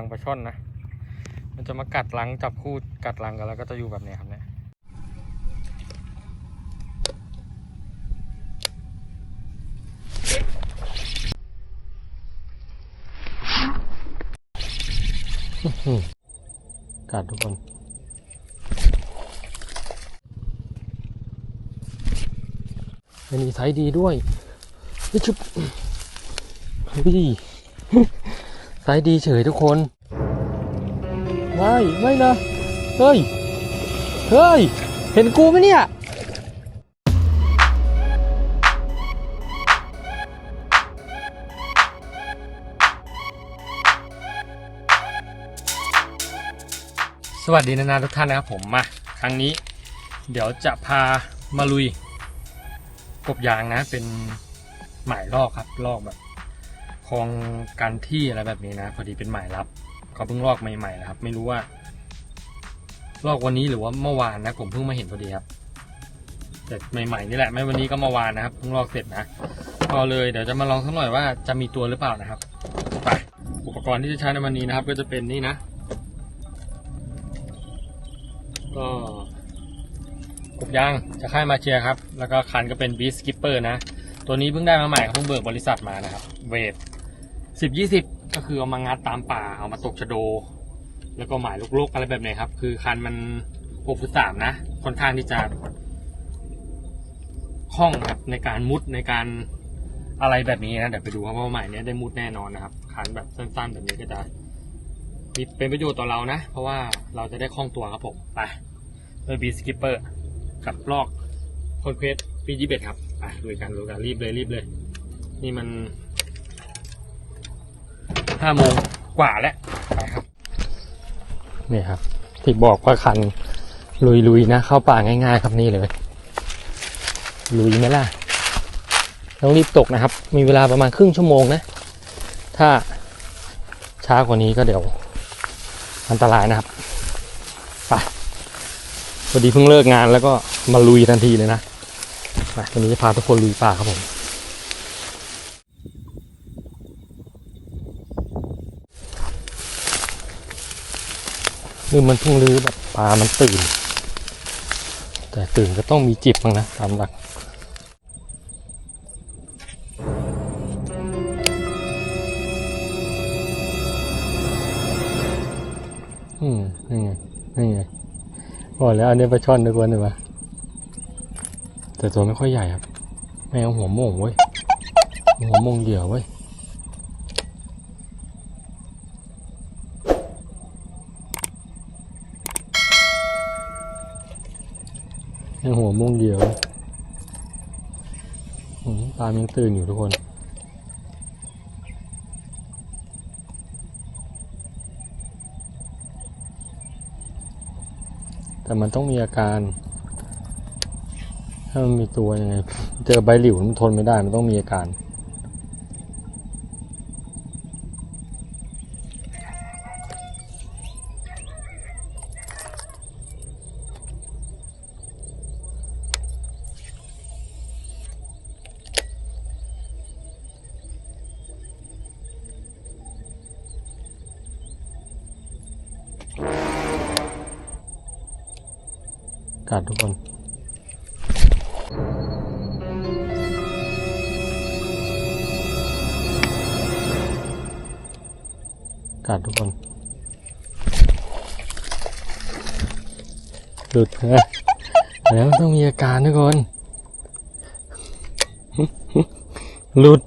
รังปลาช่อนนะ มันจะมากัดรังจับคู่กัดรังกันแล้วก็จะอยู่แบบนี้ครับเนี่ยกัดทุกคนเป็นอีไซดีด้วยเฮ้ชุบเฮ้ย ไซส์ดีเฉยทุกคนไม่ไม่นะ เฮ้ย เฮ้ย เห็นกูไหมเนี่ยสวัสดีนานาทุกท่านนะครับผมมาครั้งนี้เดี๋ยวจะพามาลุย กบยางนะเป็นหมายลอกครับลอกแบบ คลองการที่อะไรแบบนี้นะ พอดีเป็นหมายรับเขาเพิ่งลอกใหม่ๆนะครับ ไม่รู้ว่า ลอกวันนี้หรือว่าเมื่อวานนะผมเพิ่งมาเห็นพอดีครับแต่ใหม่ๆนี่แหละไม่วันนี้ก็เมื่อวานนะครับเพิ่งลอกเสร็จนะพอเลยเดี๋ยวจะมาลองสักหน่อยว่าจะมีตัวหรือเปล่านะครับไปอุปกรณ์ที่จะใช้ในวันนี้นะครับ ก็จะเป็นนี่นะ ก็กบยางจะค่ายมาเชียครับ แล้วก็คันก็เป็นบีสกิปเปอร์นะ ตัวนี้เพิ่งได้มาใหม่ครับเพิ่งเบิกบริษัทมานะครับ เวท สิบยี่สิบก็คือเอามางัดตามป่าเอามาตกชะโด แล้วก็หมายลูกๆอะไรแบบนี้ครับ คือคันมันหกฟุตสามนะค่อนข้างที่จะคล่องครับในการมุดในการอะไรแบบนี้นะเดี๋ยวไปดูครับว่าหมายเนี้ยได้มุดแน่นอนนะครับคันแบบสั้นๆแบบนี้ก็จะมีเป็นประโยชน์ต่อเรานะ เพราะว่าเราจะได้คล่องตัวครับผมไปด้วยบีสกิปเปอร์กับลอกคอนเควสปีจีเบ็ดครับไปลุยกันลุยกันรีบเลยรีบเลย นี่มัน ห้าโมงกว่าแล้วไปครับนี่ครับ ที่บอกว่าคันลุยลุยๆนะ เข้าป่าง่ายๆครับนี่เลยลุยไหมล่ะต้องรีบตกนะครับ มีเวลาประมาณครึ่งชั่วโมงนะ ถ้าช้ากว่านี้ก็เดี๋ยวอันตรายนะครับไปพอดีเพิ่งเลิกงานแล้วก็มาลุยทันทีเลยนะไปวันนี้จะพาทุกคนลุยป่าครับผม คือมันเพิ่งรื้อแบบปลามันตื่น แต่ตื่นก็ต้องมีจิบบ้างนะตามหลักอืมนี่ไงนี่ไงบอกแล้วอันนี้ปลาช่อนทุกคนเลยวะแต่ตัวไม่ค่อยใหญ่ครับไม่เอาหัวโม่งเว้ยหัวโม่งเหยื่อเว้ย เอาหัวโม่งเหยื่อเว้ยอืมปลายังตื่นอยู่ทุกคนแต่มันต้องมีอาการ ถ้ามันมีตัวยังไง เจอใบหลิวมันทนไม่ได้ มันต้องมีอาการ กัดทุกคนกัดทุกคนหลุดฮะแล้วต้องมีอาการทุกคนหลุด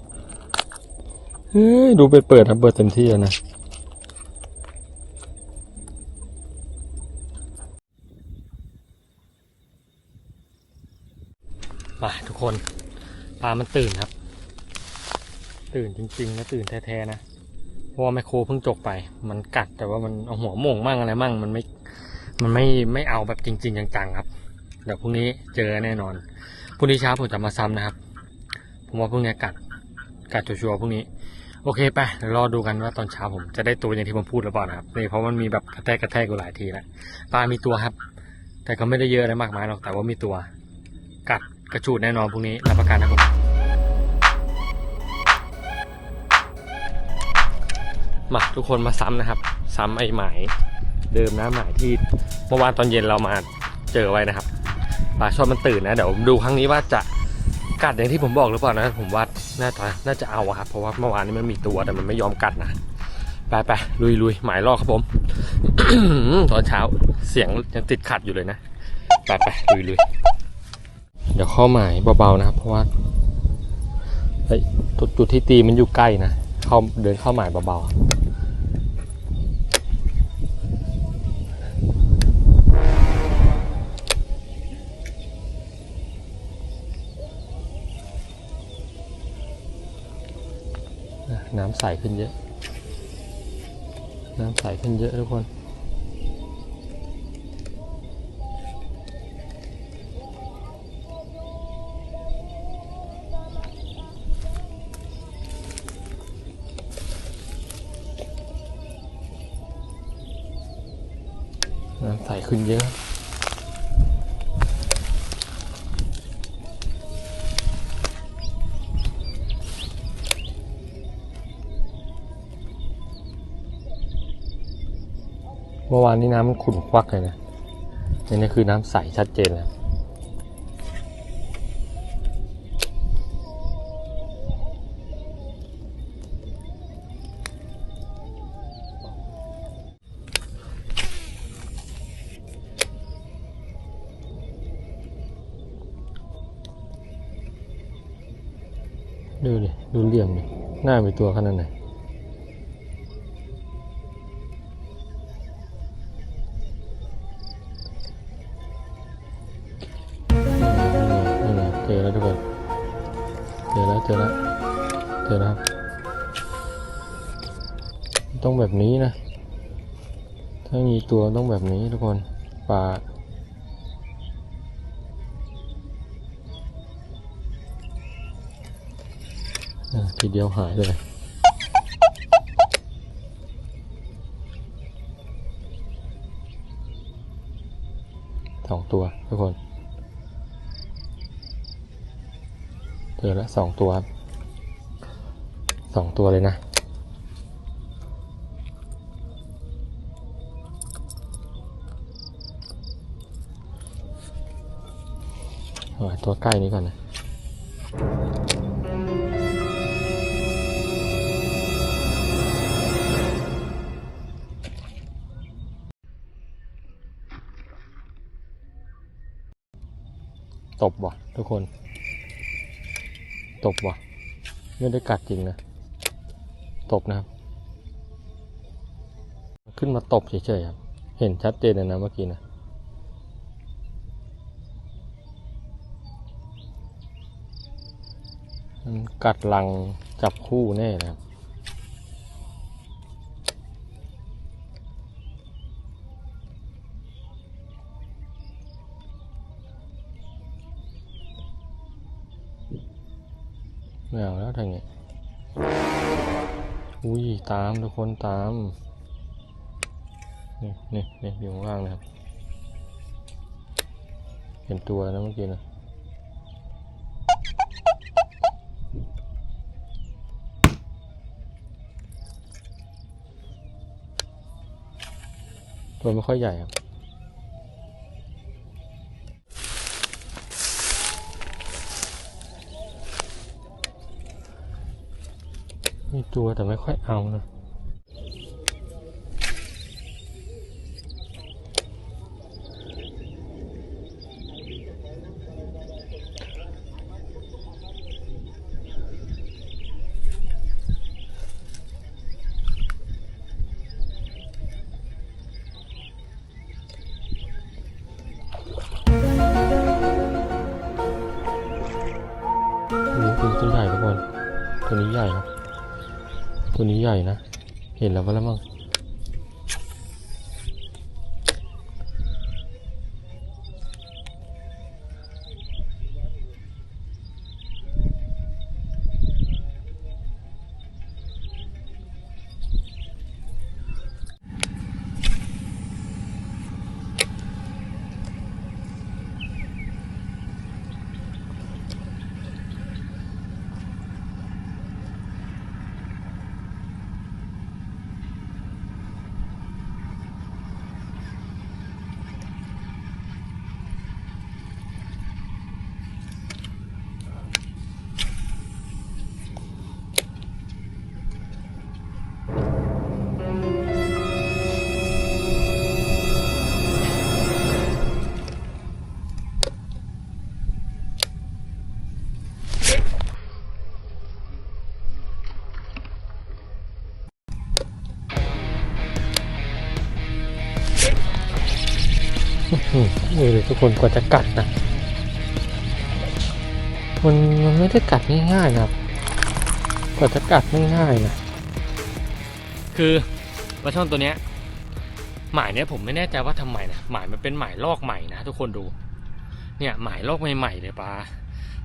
เฮ้ย ดูไปเปิดครับเปิดเต็มที่แล้วนะ มาทุกคนปลามันตื่นครับ ตื่นจริงๆนะตื่นแท้ๆนะเพราะว่าแมคโครเพิ่งจกไป มันกัดแต่ว่ามันเอาหัวโม่งมั่งอะไรมั่งมันไม่ มันไม่ไม่เอาแบบจริง ๆ จังๆครับเดี๋ยวพรุ่งนี้เจอแน่นอนพรุ่งนี้เช้าผมจะมาซ้ำนะครับ ผมว่าพรุ่งนี้กัดกัดชัวร์ๆพรุ่งนี้ โอเคไปเดี๋ยวรอดูกันว่าตอนเช้าผมจะได้ตัวอย่างที่ผมพูดหรือเปล่านะครับนี่เพราะมันมีแบบกระแทกกระแทกอยู่หลายทีแล้วปลามีตัวครับ แต่ก็ไม่ได้เยอะอะไรมากมายหรอกแต่ว่ามีตัวกัด กระจูดแน่นอนพรุ่งนี้รับประกันนะครับมาทุกคนมาซ้ำนะครับ ซ้ำไอ้หมายเดิมนะหมายที่เมื่อวานตอนเย็นเรามาเจอไว้นะครับปลาช่อนมันตื่นนะเดี๋ยวดูครั้งนี้ว่าจะกัดอย่างที่ผมบอกหรือเปล่านะผมว่าน่าจะน่าจะเอาครับเพราะว่าเมื่อวานนี้มันมีตัวแต่มันไม่ยอมกัดนะไปไปลุยลุยหมายรอครับผมตอนเช้าเสียงยังติดขัดอยู่เลยนะไปไปลุยลุย เดี๋ยวเข้าหมายเบาๆนะครับ เพราะว่าเฮ้จุดที่ตีมันอยู่ใกล้นะเข้าเดินเข้าหมายเบาๆน้ำใสขึ้นเยอะ น้ำใสขึ้นเยอะทุกคน น้ำใสขึ้นเยอะเมื่อวานนี้น้ำมันขุ่นควักเลยนะนี่นี่คือน้ำใสชัดเจนแล้ว หน้ามีตัวขนาดไหนเจอแล้วทุกคนเจอแล้วเจอแล้วเจอแล้วครับ ต้องแบบนี้นะ ถ้ามีตัวต้องแบบนี้ทุกคนปลา ทีเดียวหายเลย สองตัวทุกคน เจอล้วสองตัว สองตัวเลยนะตัวใกล้นี้ก่อนนะ ตบว่ะทุกคน ตบว่ะ ไม่ได้กัดจริงนะ ตบนะครับ ขึ้นมาตบเฉยๆครับ เห็นชัดเจนเลยนะเมื่อกี้นะมันกัดลังจับคู่แน่นะครับ ทางนี้ อุ้ย ตามทุกคนตาม นี่นี่นี่อยู่ข้างล่างนะครับ เห็นตัวนะเมื่อกี้นะตัวไม่ค่อยใหญ่ครับ ตัวแต่ไม่ค่อยเอานะ นี่เลยทุกคนกว่าจะกัดนะมันมันไม่ได้กัดง่ายๆนะครับกว่าจะกัดไม่ง่ายนะคือปลาช่อนตัวเนี้ยหมายเนี้ยผมไม่แน่ใจว่าทำไมนะหมายมันเป็นหมายลอกใหม่นะทุกคนดู เนี่ยหมายลอกใหม่ๆเลยปลา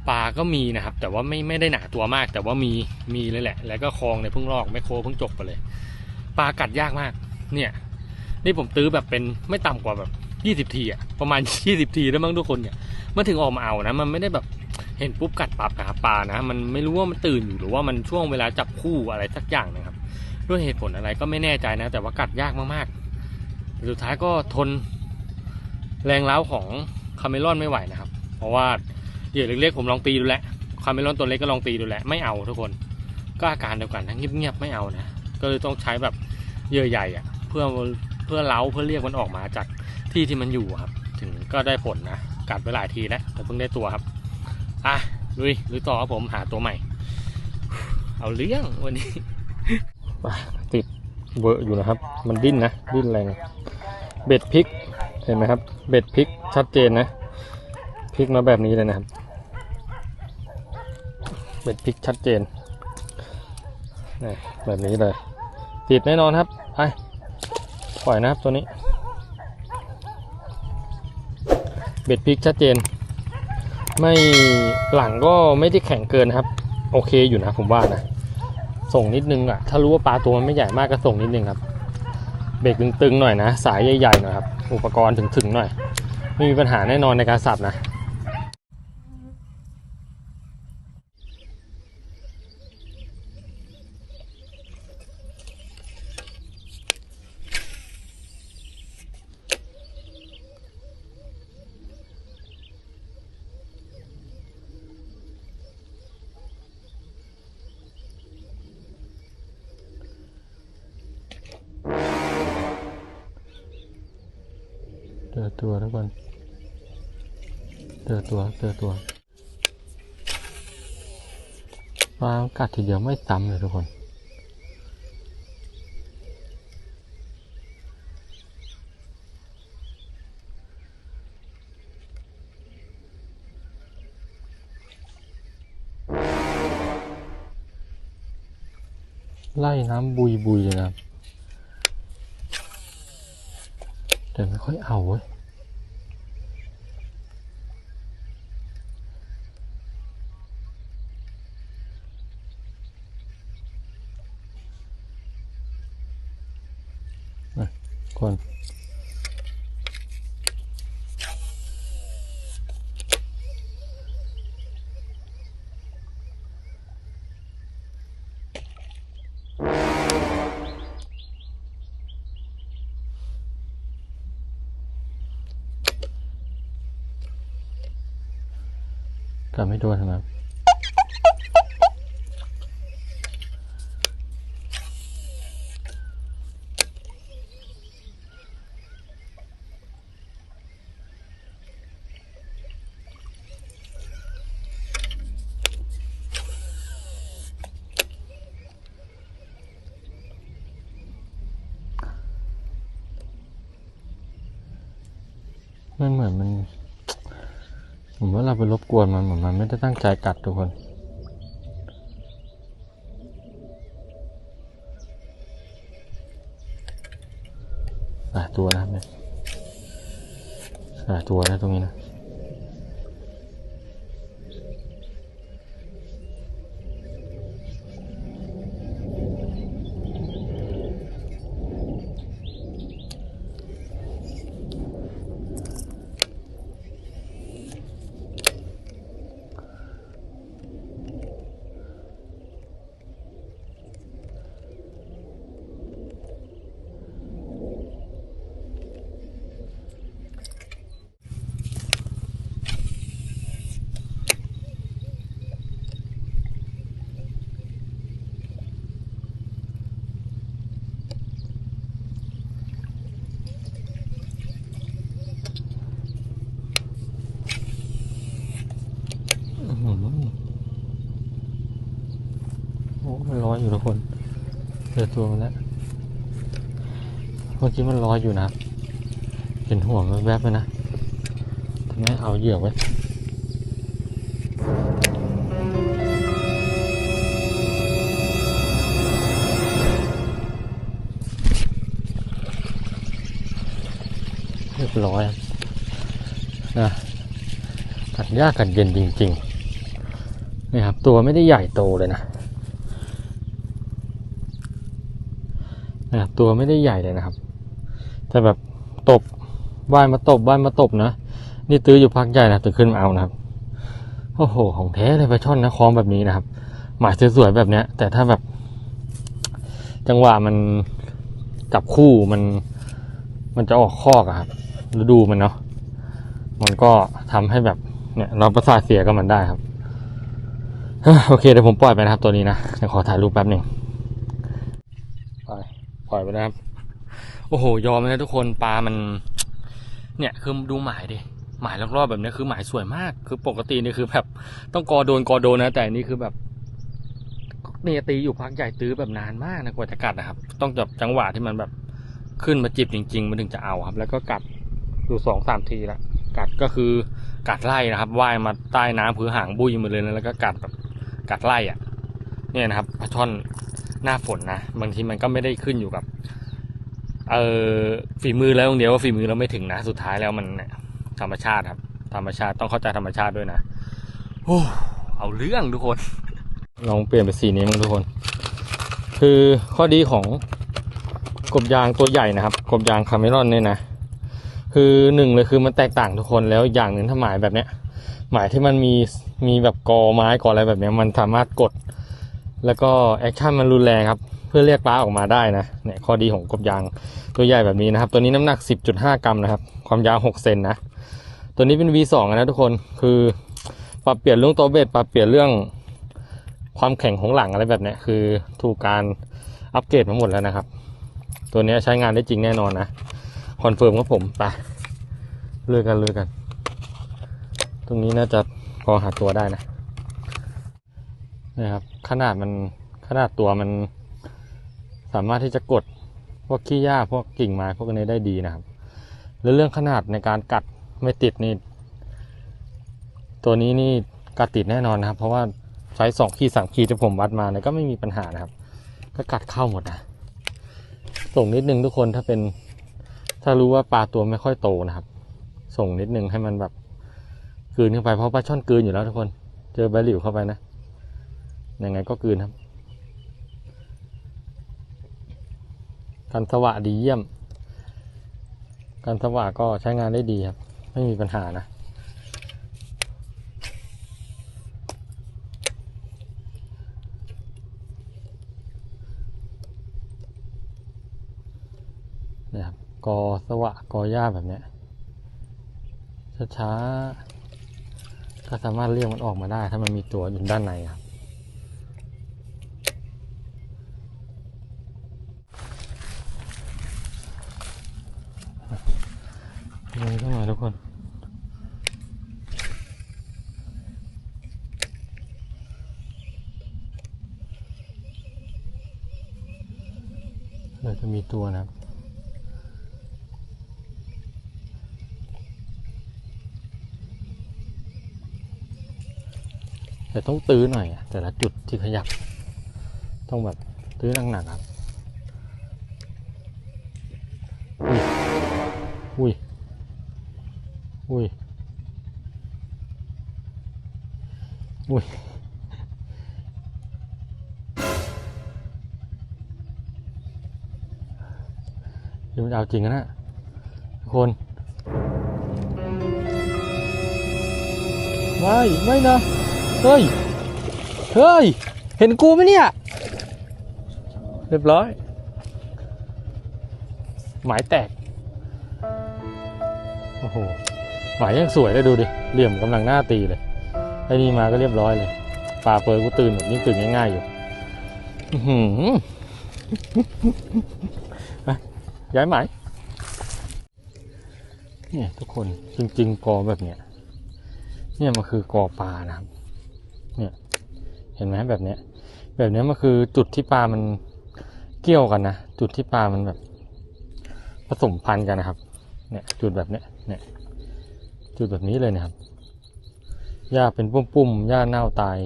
ปลาก็มีนะครับ แต่ว่าไม่ไม่ได้หนาตัวมาก แต่ว่ามีมีเลยแหละ แล้วก็คลองเนี่ยเพิ่งลอกแมคโครเพิ่งจกไปเลยปลากัดยากมาก เนี่ย นี่ผมตื้อแบบเป็นไม่ต่ำกว่าแบบ ยี่สิบทีอะประมาณยี่สิบทีได้วมั้งทุกคนเนี่ยมันถึงออกมาเอานะ มันไม่ได้แบบเห็นปุ๊บกัดปั๊บนะครับปลานะ มันไม่รู้ว่ามันตื่นอยู่หรือว่ามันช่วงเวลาจับคู่อะไรสักอย่างนะครับ ด้วยเหตุผลอะไรก็ไม่แน่ใจนะ แต่ว่ากัดยากมากๆ สุดท้ายก็ทนแรงเล้าของคาเมลอนไม่ไหวนะครับ เพราะว่าเหยื่อเล็กๆผมลองตีดูแล้วคาเมลอนตัวเล็กก็ลองตีดูแล้วไม่เอาทุกคน ก็อาการเดียวกันทั้งเงียบๆไม่เอานะ ก็เลยต้องใช้แบบเหยื่อใหญ่อะเพื่อเพื่อเล้าเพื่อเรียกมันออกมาจาก ที่ที่มันอยู่ครับ ถึงก็ได้ผลนะ กัดไปหลายทีแล้ว แต่เพิ่งได้ตัวครับ อะลุยลุยต่อครับผมหาตัวใหม่ เอาเลี้ยงวันนี้ติดเวอร์อยู่นะครับ มันดิ้นนะ ดิ้นแรงเบ็ดพลิก เห็นไหมครับ เบ็ดพลิกชัดเจนนะพลิกมาแบบนี้เลยนะครับ เบ็ดพลิกชัดเจนแบบนี้เลย ติดแน่นอนครับ ไป ปล่อยนะครับตัวนี้ เบ็ดพลิกชัดเจน ไม่หลังก็ไม่ได้แข็งเกินนะครับ โอเคอยู่นะผมว่านะ ส่งนิดนึงอะถ้ารู้ว่าปลาตัวมันไม่ใหญ่มากก็ส่งนิดนึงครับ เบรกตึงๆหน่อยนะ สายใหญ่ๆหน่อยครับ อุปกรณ์ถึงๆหน่อย ไม่มีปัญหาแน่นอนในการสับนะ เจอตัวทุกคนเจอตัว เจอตัวปลากัดทีเดียวไม่ซ้ำเลยทุกคน ไล่น้ำบุยบุยเลยนะแต่ไม่ค่อยเอาเว้ย อะก่อน กลับไม่โดนครับ มันเหมือนมัน ผมว่าเราไปรบกวนมันเหมือนมันไม่ได้ตั้งใจกัดทุกคน หลายตัวนะครับเนี่ยหลายตัวนะตรงนี้นะ อื้อหือโอ้มันร้อยอยู่ทุกคนเจอตัวมันแล้วเมื่อกี้มันร้อยอยู่นะเห็นห่วงแวบๆไปนะทำไมเอาเหยื่อไว้เรียบร้อยนะกัดยากกัดเย็นจริงๆนี่ครับ ตัวไม่ได้ใหญ่โตเลยนะ นะครับตัวไม่ได้ใหญ่เลยนะครับ แต่แบบตบว่ายมาตบว่ายมาตบนะนี่ตื้ออยู่พักใหญ่นะถึงขึ้นมาเอานะครับโอ้โหของแท้เลยปลาช่อนนะคล้องแบบนี้นะครับ หมายสวยๆแบบเนี้ย แต่ถ้าแบบ จังหวะมันจับคู่มันมันจะออกคอกอะครับฤดูมันเนาะมันก็ทำให้แบบเนี่ยเราประสาทเสียกับมันได้ครับโอเคเดี๋ยวผมปล่อยไปนะครับตัวนี้นะเดี๋ยวขอถ่ายรูปแป๊บหนึ่ง ปล่อยไปนะครับ โอ้โห ยอมเลยนะทุกคนปลามัน เนี่ยคือดูหมายดิหมายรอบๆแบบนี้คือหมายสวยมาก คือปกตินี่คือแบบ ต้องกอโดนกอโดนนะ แต่นี่คือแบบเนี่ยตีอยู่พักใหญ่ตื้อแบบนานมากนะกว่าจะกัดนะครับ ต้องจับจังหวะที่มันแบบขึ้นมาจิบจริง ๆ มันถึงจะเอาครับ แล้วก็กัดอยู่สองสามทีละกัดก็คือกัดไล่นะครับว่ายมาใต้น้ำผือหางบุยมาเลยนะแล้วก็กัดแบบกัดไล่อะ เนี่ยนะครับปลาช่อน หน้าฝนนะบางทีมันก็ไม่ได้ขึ้นอยู่กับ เออฝีมือแล้วอย่างเดียวว่าฝีมือเราไม่ถึงนะ สุดท้ายแล้วมันธรรมชาติครับ ธรรมชาติต้องเข้าใจธรรมชาติด้วยนะโอ้เอาเรื่องทุกคน ลองเปลี่ยนเป็นสีนี้มั้งทุกคน คือข้อดีของกบยางตัวใหญ่นะครับ กบยางคาเมรอนเนี่ยนะ คือหนึ่งเลยคือมันแตกต่างทุกคนแล้วอีกอย่างหนึ่งถ้าหมายแบบเนี้ย หมายที่มันมีมีแบบกอไม้กออะไรแบบเนี้ย มันสามารถกด แล้วก็แอคชั่นมันรุนแรงครับ เพื่อเรียกปลาออกมาได้นะเนี่ยข้อดีของกบยางตัวใหญ่แบบนี้นะครับ ตัวนี้น้ำหนัก 10.5 กรัมนะครับ ความยาว 6 เซนนะ ตัวนี้เป็น V2 นะทุกคนคือปรับเปลี่ยนเรื่องตัวเบ็ดปรับเปลี่ยนเรื่องความแข็งของหลังอะไรแบบนี้คือถูกการอัปเกรดมาหมดแล้วนะครับ ตัวนี้ใช้งานได้จริงแน่นอนนะคอนเฟิร์มครับผมไปเลือกกันเลือกกัน ตรงนี้น่าจะพอหาตัวได้นะนะครับ ขนาดมันขนาดตัวมัน สามารถที่จะกดพวกขี้หญ้าพวกกิ่งไม้พวกนี้ได้ดีนะครับ แล้วเรื่องขนาดในการกัดไม่ติดนี่ตัวนี้นี่กัดติดแน่นอนนะครับ เพราะว่าใช้สองขีดสามขีดที่ผมวัดมาเนี่ยก็ไม่มีปัญหานะครับ ก็กัดเข้าหมดนะส่งนิดนึงทุกคนถ้าเป็น ถ้ารู้ว่าปลาตัวไม่ค่อยโตนะครับ ส่งนิดนึงให้มันแบบกืนเข้าไปเพราะปลาช่อนกืนอยู่แล้วทุกคน เจอใบหลิวเข้าไปนะ ยังไงก็กลืนครับการสวะดีเยี่ยมการสวะก็ใช้งานได้ดีครับ ไม่มีปัญหานะนี่ยครับกอสวะกอหญ้าแบบเนี้ยช้าๆก็สามารถเรียกมันออกมาได้ ถ้ามันมีตัวอยู่ด้านในครับ เลยทุกคนเราจะมีตัวนะครับแต่ต้องตื้อหน่อยแต่ละจุดที่ขยับ ต้องแบบตื้อหนักๆครับ อุ้ยอุ้ย อุ้ย อุ้ยเดี๋ยวมันเอาจริงนะนะทุกคนไม่ไม่นะ เฮ้ย เฮ้ย เห็นกูไหมเนี่ย เรียบร้อย หมายแตก หมายยังสวยเลยดูดิเหลี่ยมกำลังหน้าตีเลยไอ้นี่มาก็เรียบร้อยเลยปลาเปิดกูตื่นหมดยิ่งตื่นง่ายๆอยู่ไปย้ายหมายเนี่ยทุกคนจริง ๆ กอแบบเนี้ยเนี่ยมันคือกอปลานะครับ เนี่ย เห็นไหมแบบเนี้ย แบบเนี้ยมันคือจุดที่ปลามันเกี่ยวกันนะจุดที่ปลามันแบบ ผสมพันธุ์กันนะครับ เนี่ย จุดแบบเนี้ยเนี่ย จุดแบบนี้เลยนะครับหญ้าเป็นปุ่มๆหญ้าเน่าตาย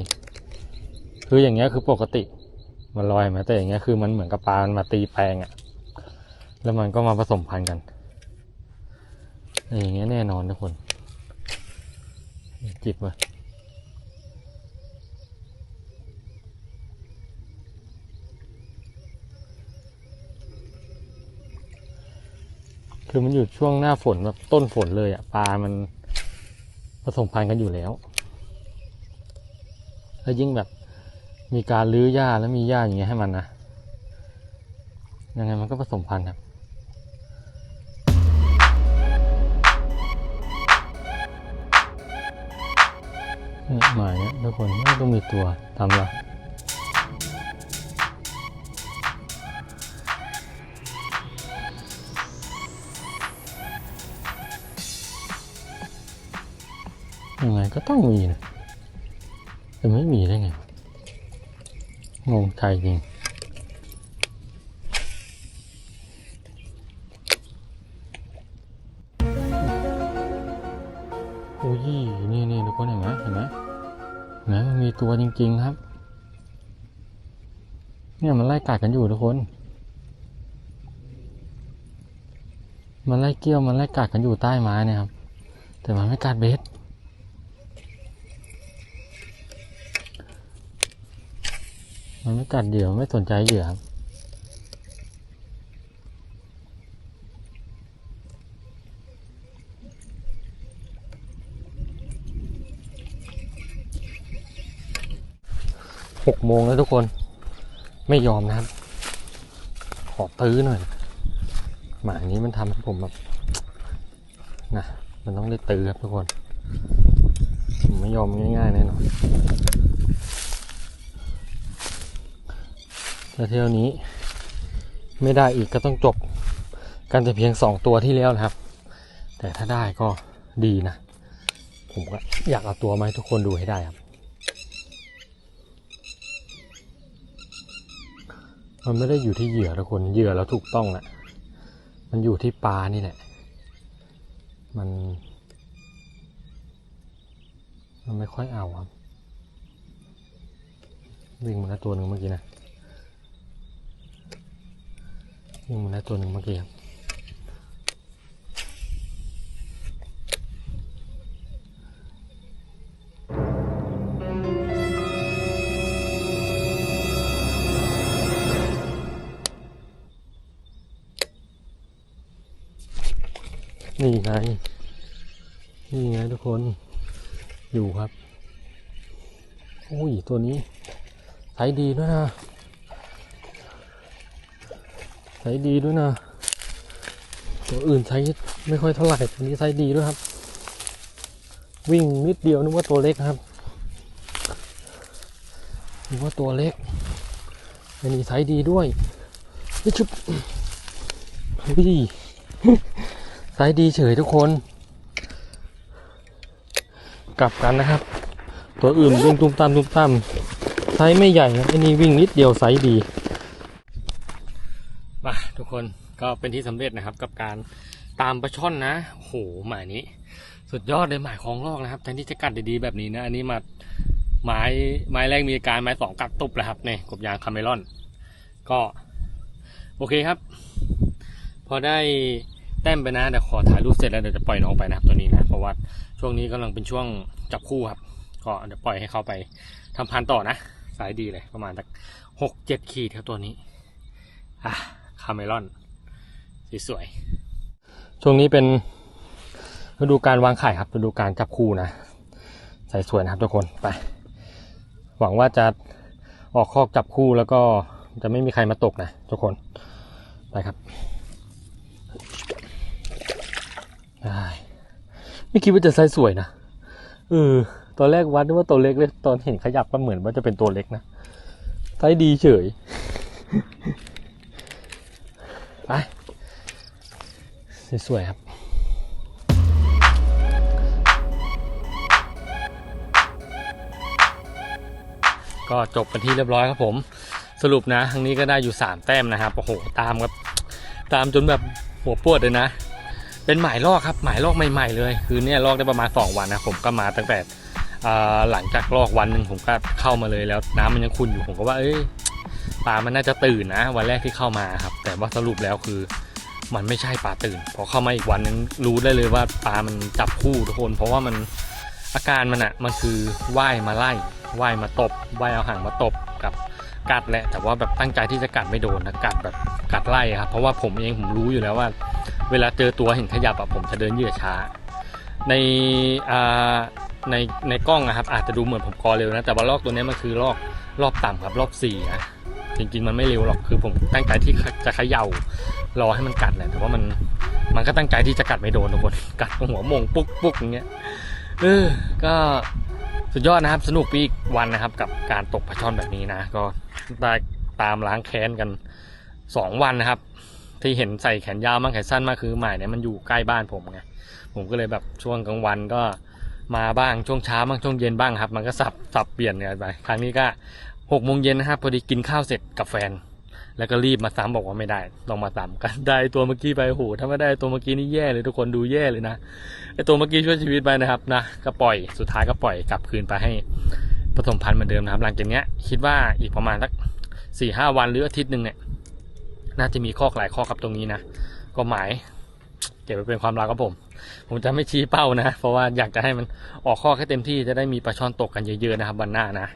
คืออย่างเงี้ยคือปกติ มันลอยมาแต่อย่างเงี้ยคือมันเหมือนกับปลามันมาตีแปลงอะแล้วมันก็มาผสมพันธุ์กันอย่างเงี้ยแน่นอนทุกคน จิบมาคือมันอยู่ช่วงหน้าฝนแบบต้นฝนเลยอะปลามัน ผสมพันธุ์กันอยู่แล้ว แล้วยิ่งแบบมีการรื้อหญ้าแล้วมีหญ้าอย่างเงี้ยให้มันนะยังไงมันก็ผสมพันธุ์ครับนี่หมายเนี่ยทุกคนต้องมีตัวทำละ ต้องมีนะแต่ไม่มีได้ไงวะงงใจจริงโอ้ยนี่นี่ทุกคนเห็นไหมเห็นไหมเห็นไหมมันมีตัวจริง ๆ ครับ เนี่ยมันไล่กัดกันอยู่ทุกคน มันไล่เกี้ยวมันไล่กัดกันอยู่ใต้ไม้นะครับ แต่มันไม่กัดเบส มันไม่กัดเหยื่อไม่สนใจเหยื่อครับหกโมงแล้วทุกคนไม่ยอมนะครับ ขอตื้อหน่อย หมานี้มันทำให้ผมแบบนะมันต้องได้ตื้อครับทุกคน ผมไม่ยอมง่ายๆแน่นอน แต่เที่ยวนี้ไม่ได้อีกก็ต้องจบกันแต่เพียงสองตัวที่แล้วนะครับ แต่ถ้าได้ก็ดีนะ ผมก็อยากเอาตัวมาให้ทุกคนดูให้ได้ครับมันไม่ได้อยู่ที่เหยื่อทุกคนเหยื่อเราถูกต้องแหละมันอยู่ที่ปลานี่แหละ มัน มันไม่ค่อยเอาครับ วิ่งมาแล้วตัวหนึ่งเมื่อกี้นะ วิ่งมาแล้วตัวหนึ่งเมื่อกี้ครับนี่ไง นี่ไงทุกคน อยู่ครับ อุ้ย ตัวนี้ใช้ดีด้วยนะ ใช้ดีด้วยนะ ตัวอื่นใช้ไม่ค่อยเท่าไหร่ตัวนี้ใช้ดีด้วยครับ วิ่งนิดเดียวนึกว่าตัวเล็กครับนึกว่าตัวเล็กอันนี้ใช้ดีด้วยนี่ชุบเฮ้ยไซส์ดีเฉยทุกคน กลับกันนะครับ ตัวอื่นวิ่งตุ้มตามตุ้มตามไซส์ไม่ใหญ่นะอ้นี่วิ่งนิดเดียวไซส์ดี คนก็เป็นที่สำเร็จนะครับกับการตามปลาช่อนนะโหหมายนี้ สุดยอดเลยหมายของลอกนะครับแทนที่จะกัดดีๆแบบนี้นะอันนี้มาไม้ไม้แรกมีอาการไม้สองกัดตุบแล้วครับเนี่ยกบยางคาเมลอน ก็ โอเคครับ พอได้แต้มไปนะเดี๋ยวขอถ่ายรูปเสร็จแล้วเดี๋ยวจะปล่อยน้องไปนะครับตัวนี้นะเพราะว่าช่วงนี้กำลังเป็นช่วงจับคู่ครับ ก็เดี๋ยวปล่อยให้เขาไปทำพันต่อนะ สายดีเลยประมาณสักหกเจ็ดขีดครับตัวนี้อะ คาเมลอน สวยๆ ช่วงนี้เป็นฤดูการวางไข่ครับฤดูการจับคู่นะ ใส่สวยนะครับทุกคนไป หวังว่าจะออกคอกจับคู่แล้วก็จะไม่มีใครมาตกนะทุกคนไปครับได้ไม่คิดว่าจะไซส์สวยนะเออตอนแรกวัดนึกว่าตัวเล็กเลยตอนเห็นขยับก็เหมือนว่าจะเป็นตัวเล็กนะไซส์ดีเฉย ไปสวยๆครับก็จบเป็นที่เรียบร้อยครับผม สรุปนะทางนี้ก็ได้อยู่ 3 แต้มนะครับโอ้โหตามครับตามจนแบบหัวปวดเลยนะ เป็นหมายลอกครับหมายลอกใหม่ๆเลย คือเนี่ยลอกได้ประมาณ 2 วันนะผมก็มาตั้งแต่หลังจากลอกวันหนึ่งผมก็เข้ามาเลยแล้วน้ำมันยังขุ่นอยู่ผมก็ว่าเอ้ย ปลามันน่าจะตื่นนะ วันแรกที่เข้ามาครับ แต่ว่าสรุปแล้วคือมันไม่ใช่ปลาตื่น พอเข้ามาอีกวันนึงรู้ได้เลยว่าปลามันจับคู่ทุกคน เพราะว่ามันอาการมันอะมันคือว่ายมาไล่ว่ายมาตบว่ายเอาหางมาตบกับกัดแหละแต่ว่าแบบตั้งใจที่จะกัดไม่โดนนะกัดแบบกัดไล่ครับเพราะว่าผมเองผมรู้อยู่แล้วว่า เวลาเจอตัวเห็นขยับอะผมจะเดินเหยื่อช้า ในในในกล้องอะครับอาจจะดูเหมือนผมกอเร็วนะแต่ว่าลอกตัวนี้มันคือลอกรอบต่ำครับรอบสี่นะ จริงๆมันไม่เร็วหรอกคือผมตั้งใจที่จะเขย่ารอให้มันกัดแหละแต่ว่ามันมันก็ตั้งใจที่จะกัดไม่โดนทุกคนกัดตรงหัวมงปุ๊กปุ๊กอย่างเงี้ยเออก็สุดยอดนะครับสนุกปอีกวันนะครับ กับการตกปลาช่อนแบบนี้นะก็ได้ตามล้างแค้นกันสองวันนะครับ ที่เห็นใส่แขนยาวมากแขนสั้นมากคือหมายเนี่ยมันอยู่ใกล้บ้านผมไงผมก็เลยแบบช่วงกลางวันก็มาบ้างช่วงเช้าบ้างช่วงเย็นบ้างครับ มันก็สับสับเปลี่ยนกันไปครั้งนี้ก็ หกโมงเย็นนะครับพอดีกินข้าวเสร็จกับแฟน แล้วก็รีบมาซ้ำบอกว่าไม่ได้ต้องมาซ้ำกันได้ตัวเมื่อกี้ไปโอ้โหถ้าไม่ได้ตัวเมื่อกี้นี่แย่เลยทุกคนดูแย่เลยนะไอตัวเมื่อกี้ช่วยชีวิตไปนะครับนะก็ปล่อยสุดท้ายก็ปล่อยกลับคืนไปให้ผสมพันธุ์เหมือนเดิมนะครับ หลังจากนี้คิดว่าอีกประมาณสักสี่ห้าวันหรืออาทิตย์หนึ่งเนี่ยน่าจะมีข้อหลายข้อครับตรงนี้นะก็หมาย เก็บไว้เป็นความลับครับผม ผมจะไม่ชี้เป้านะ เพราะว่าอยากจะให้มันออกข้อแค่เต็มที่จะได้มีปลาช่อนตกกันเยอะๆนะครับวันหน้านะ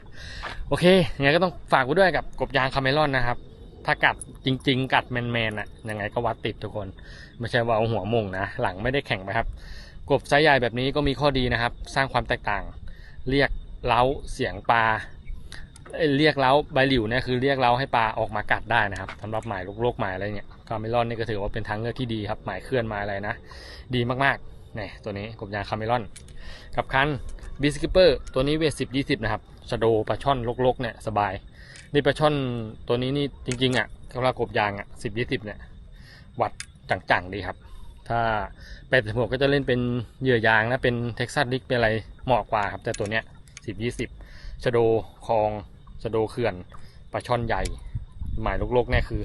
โอเคยังไงก็ต้องฝากไว้ด้วยกับกบยางคาเมลอนนะครับ ถ้ากัดจริง ๆ กัดแมนๆน่ะยังไงก็วัดติดทุกคน ไม่ใช่ว่าเอาหัวมุงนะ หลังไม่ได้แข็งนะครับ กบไซส์ใหญ่แบบนี้ก็มีข้อดีนะครับ สร้างความแตกต่าง เรียกเล้าเสียงปลา เรียกเล้าใบหลิวเนี่ยคือเรียกเล้าให้ปลาออกมากัดได้นะครับสำหรับหมายลูกๆหมายอะไรเนี่ยคาเมลอนนี่ก็ถือว่าเป็นทางเลือกที่ดีครับหมายเคลื่อนมาอะไรนะ ดีมากๆนี่ตัวนี้กบยางคาเมลอน กับคันบีสกิปเปอร์ตัวนี้เวทสิบยี่สิบนะครับชโดปลาช่อนลกๆเนี่ยสบายนี่ปลาช่อนตัวนี้นี่จริงๆอะสำหรับกบยางอะสิบยี่สิบเนี่ยวัดจังๆดีครับ ถ้าแปดสิบหกก็จะเล่นเป็นเหยื่อยางนะเป็นเท็กซัสลิกเป็นอะไรเหมาะกว่าครับแต่ตัวเนี้ยสิบยี่สิบชโดคลอง ชโดเขื่อนปลาช่อนใหญ่ หมายลูกๆเนี่ยคือ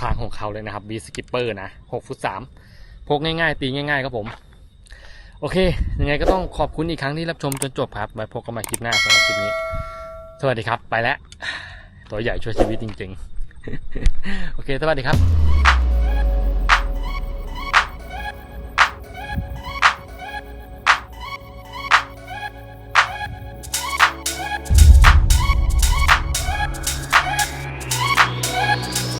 ทางของเขาเลยนะครับบีสกิปเปอร์นะหกฟุตสามพกง่ายๆ ตีง่ายๆครับผม โอเค ยังไงก็ต้องขอบคุณอีกครั้งที่รับชมจนจบครับไว้พบกันใหม่คลิปหน้าสำหรับคลิปนี้ สวัสดีครับ ไปแล้ว ตัวใหญ่ช่วยชีวิตจริง ๆ โอเค สวัสดีครับ